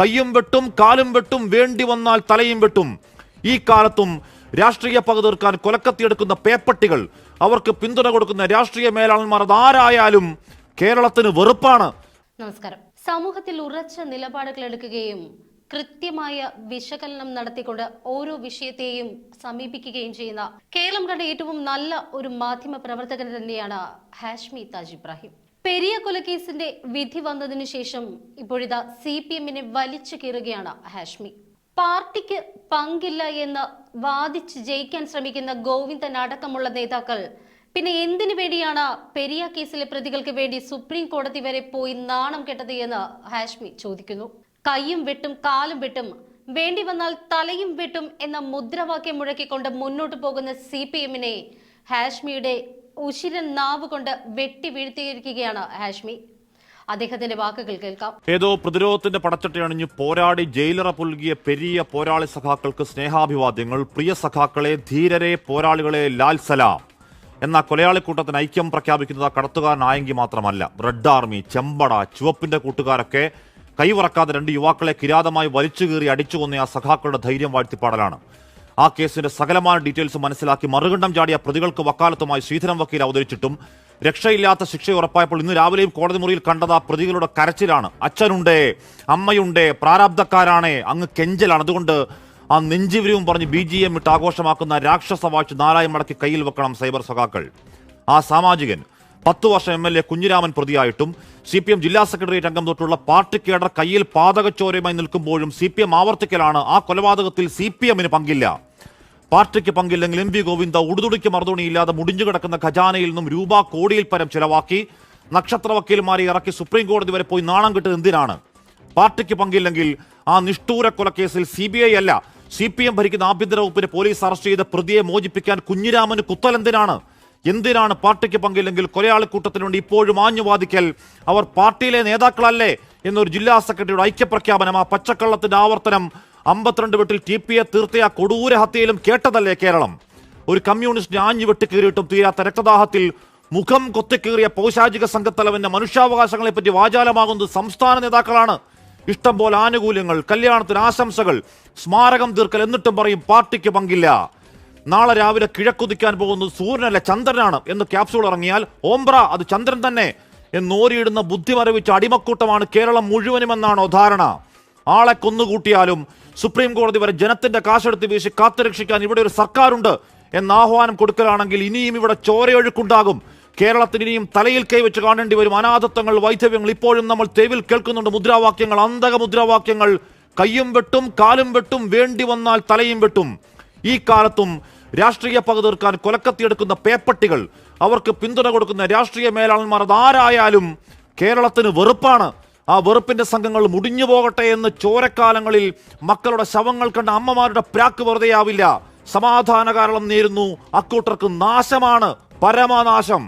കയ്യും വെട്ടും കാലും വെട്ടും വേണ്ടി വന്നാൽ തലയും വെട്ടും. ഈ കാലത്തും രാഷ്ട്രീയ പക തീർക്കാൻ കൊലക്കത്തിയെടുക്കുന്ന പേപ്പട്ടികൾ അവർക്ക് പിന്തുണ കൊടുക്കുന്ന രാഷ്ട്രീയ മേലാളന്മാർ അതാരായാലും കേരളത്തിന് വെറുപ്പാണ്. നമസ്കാരം. സമൂഹത്തിൽ ഉറച്ച നിലപാടുകൾ എടുക്കുകയും കൃത്യമായ വിശകലനം നടത്തിക്കൊണ്ട് ഓരോ വിഷയത്തെയും സമീപിക്കുകയും ചെയ്യുന്ന കേരളം കണ്ട ഏറ്റവും നല്ല ഒരു മാധ്യമ പ്രവർത്തകൻ തന്നെയാണ് ഹാഷ്മി താജ് ഇബ്രാഹിം. പെരിയ കൊലക്കേസിന്റെ വിധി വന്നതിനു ശേഷം ഇപ്പോഴിതാ സി പി എമ്മിനെ വലിച്ചു കീറുകയാണ് ഹാഷ്മി. പാർട്ടിക്ക് പങ്കില്ല എന്ന് വാദിച്ച് ജയിക്കാൻ ശ്രമിക്കുന്ന ഗോവിന്ദൻ അടക്കമുള്ള നേതാക്കൾ പിന്നെ എന്തിനു വേണ്ടിയാണ് പെരിയ കേസിലെ പ്രതികൾക്ക് വേണ്ടി സുപ്രീം കോടതി വരെ പോയി നാണം കെട്ടത് എന്ന് ഹാഷ്മി ചോദിക്കുന്നു. കൈയും വെട്ടും കാലും വെട്ടും വേണ്ടി വന്നാൽ തലയും വെട്ടും എന്ന മുദ്രാവാക്യം മുഴക്കിക്കൊണ്ട് മുന്നോട്ട് പോകുന്ന സി പി എമ്മിനെ ഹാഷ്മിയുടെ ഉശിരൻ നാവ് കൊണ്ട് വെട്ടി വീഴ്ത്തിയിരിക്കുകയാണ് ഹാഷ്മി. അദ്ദേഹത്തിന്റെ വാക്കുകൾ കേൾക്കാം. ഏതോ പ്രതിരോധത്തിന്റെ പടച്ചട്ടി അണിഞ്ഞ് പോരാടി ജയിലറ പുൽകിയ പെരിയ പോരാളി സഖാക്കൾക്ക് സ്നേഹാഭിവാദ്യങ്ങൾ പ്രിയ സഖാക്കളെ ധീരരെ പോരാളികളെ ലാൽ സലാം എന്ന കൊലയാളിക്കൂട്ടത്തിന് ഐക്യം പ്രഖ്യാപിക്കുന്നത് കടത്തുകാരനായെങ്കിൽ മാത്രമല്ല. റെഡ് ആർമി ചെമ്പട ചുവപ്പിന്റെ കൂട്ടുകാരൊക്കെ കൈവറക്കാതെ രണ്ട് യുവാക്കളെ കിരാതമായി വലിച്ചു കീറി അടിച്ചു കൊന്ന ആ സഖാക്കളുടെ ധൈര്യം വാഴ്ത്തിപ്പാടലാണ്. ആ കേസിന്റെ സകലമായ ഡീറ്റെയിൽസ് മനസ്സിലാക്കി മറുകണ്ഠം ചാടിയ പ്രതികൾക്ക് വക്കാലത്തുമായി ശ്രീധരൻ വക്കീൽ അവതരിച്ചിട്ടും രക്ഷയില്ലാത്ത ശിക്ഷ ഉറപ്പായപ്പോൾ ഇന്ന് രാവിലെയും കോടതി മുറിയിൽ കണ്ടത് ആ പ്രതികളുടെ കരച്ചിലാണ്. അച്ഛനുണ്ടേ അമ്മയുണ്ടേ പ്രാരാബ്ധക്കാരാണേ അങ്ങ് കെഞ്ചലാണ്. അതുകൊണ്ട് ആ നെഞ്ചിവിരിവും പറഞ്ഞ് ബി ജി എം ഇട്ട് ആഘോഷമാക്കുന്ന രാക്ഷസ വാച്ച് നാലായി മടക്കി കയ്യിൽ വെക്കണം സൈബർ സഖാക്കൾ. ആ സാമാജികൻ പത്തു വർഷം എം എൽ എ കുഞ്ഞിരാമൻ പ്രതിയായിട്ടും സി പി എം ജില്ലാ സെക്രട്ടേറിയറ്റ് അംഗം തൊട്ടുള്ള പാർട്ടി കേഡർ കയ്യിൽ പാതകച്ചോരയുമായി നിൽക്കുമ്പോഴും സി പി എം ആവർത്തിക്കലാണ്. ആ കൊലപാതകത്തിൽ സി പി എമ്മിന് പങ്കില്ല. പാർട്ടിക്ക് പങ്കില്ലെങ്കിൽ എം വി ഗോവിന്ദ ഉടുതുടിക്ക് മറുതുണിയില്ലാതെ മുടിഞ്ഞു കിടക്കുന്ന ഖജാനയിൽ നിന്നും രൂപ കോടിയിൽ പരം ചെലവാക്കി നക്ഷത്ര വക്കീൽമാരെ ഇറക്കി സുപ്രീം കോടതി വരെ പോയി നാണം കിട്ടുന്നത് എന്തിനാണ്? പാർട്ടിക്ക് പങ്കില്ലെങ്കിൽ ആ നിഷ്ഠൂര കൊലക്കേസിൽ സി ബി ഐ അല്ല. സി പി എം ഭരിക്കുന്ന ആഭ്യന്തര വകുപ്പിനെ പോലീസ് അറസ്റ്റ് ചെയ്ത് പ്രതിയെ മോചിപ്പിക്കാൻ കുഞ്ഞിരാമന് കുത്തലെന്തിനാണ് എന്തിനാണ് പാർട്ടിക്ക് പങ്കില്ലെങ്കിൽ കൊലയാളിക്കൂട്ടത്തിനുണ്ട് ഇപ്പോഴും ആഞ്ഞു വാദിക്കൽ അവർ പാർട്ടിയിലെ നേതാക്കളല്ലേ? എന്നൊരു ജില്ലാ സെക്രട്ടറിയുടെ ഐക്യപ്രഖ്യാപനം ആ പച്ചക്കള്ളത്തിന്റെ ആവർത്തനം അമ്പത്തിരണ്ട് വെട്ടിൽ ടി പി എ തീർത്തിയ കൊടൂര ഹത്യയിലും കേട്ടതല്ലേ കേരളം? ഒരു കമ്മ്യൂണിസ്റ്റിനെ ആഞ്ഞു വെട്ടിക്കീറിയിട്ടും തീരാത്ത രക്തദാഹത്തിൽ മുഖം കൊത്തിക്കീറിയ പൗശാചിക സംഘത്തലവന്റെ മനുഷ്യാവകാശങ്ങളെ പറ്റി വാചാലമാകുന്നത് സംസ്ഥാന നേതാക്കളാണ്. ഇഷ്ടംപോലെ ആനുകൂല്യങ്ങൾ കല്യാണത്തിന് ആശംസകൾ സ്മാരകം തീർക്കൽ എന്നിട്ടും പറയും പാർട്ടിക്ക് പങ്കില്ല. നാളെ രാവിലെ കിഴക്കുതിക്കാൻ പോകുന്നത് സൂര്യനല്ല ചന്ദ്രനാണ് എന്ന് ക്യാപ്സൂൾ ഇറങ്ങിയാൽ ഓംബ്ര അത് ചന്ദ്രൻ തന്നെ എന്നോരിയിടുന്ന ബുദ്ധി മരവിച്ച അടിമക്കൂട്ടമാണ് കേരളം മുഴുവനുമെന്നാണോ ധാരണ? ആളെ കൊന്നുകൂട്ടിയാലും സുപ്രീം കോടതി വരെ ജനത്തിന്റെ കാശെടുത്ത് വീശി കാത്തുരക്ഷിക്കാൻ ഇവിടെ ഒരു സർക്കാരുണ്ട് എന്ന ആഹ്വാനം കൊടുക്കലാണെങ്കിൽ ഇനിയും ഇവിടെ ചോരയൊഴുക്കുണ്ടാകും. കേരളത്തിന് ഇനിയും തലയിൽ കൈവച്ച് കാണേണ്ടി വരും. അനാഥത്വങ്ങൾ വൈധവ്യങ്ങൾ ഇപ്പോഴും നമ്മൾ തെവിൽ കേൾക്കുന്നുണ്ട്. മുദ്രാവാക്യങ്ങൾ അന്തക മുദ്രാവാക്യങ്ങൾ കയ്യും വെട്ടും കാലും വെട്ടും വേണ്ടി വന്നാൽ തലയും വെട്ടും. ഈ കാലത്തും രാഷ്ട്രീയ പക തീർക്കാൻ കൊലക്കത്തിയെടുക്കുന്ന പേപ്പട്ടികൾ അവർക്ക് പിന്തുണ കൊടുക്കുന്ന രാഷ്ട്രീയ മേലാളന്മാർ അതാരായാലും കേരളത്തിന് വെറുപ്പാണ്. ആ വെറുപ്പിന്റെ സംഘങ്ങൾ മുടിഞ്ഞു പോകട്ടെ എന്ന് ചോരക്കാലങ്ങളിൽ മക്കളുടെ ശവങ്ങൾ കണ്ട അമ്മമാരുടെ പ്രാക്ക് വെറുതെയാവില്ല. സമാധാന കാരണം നേരുന്നു. അക്കൂട്ടർക്ക് നാശമാണ് പരമനാശം.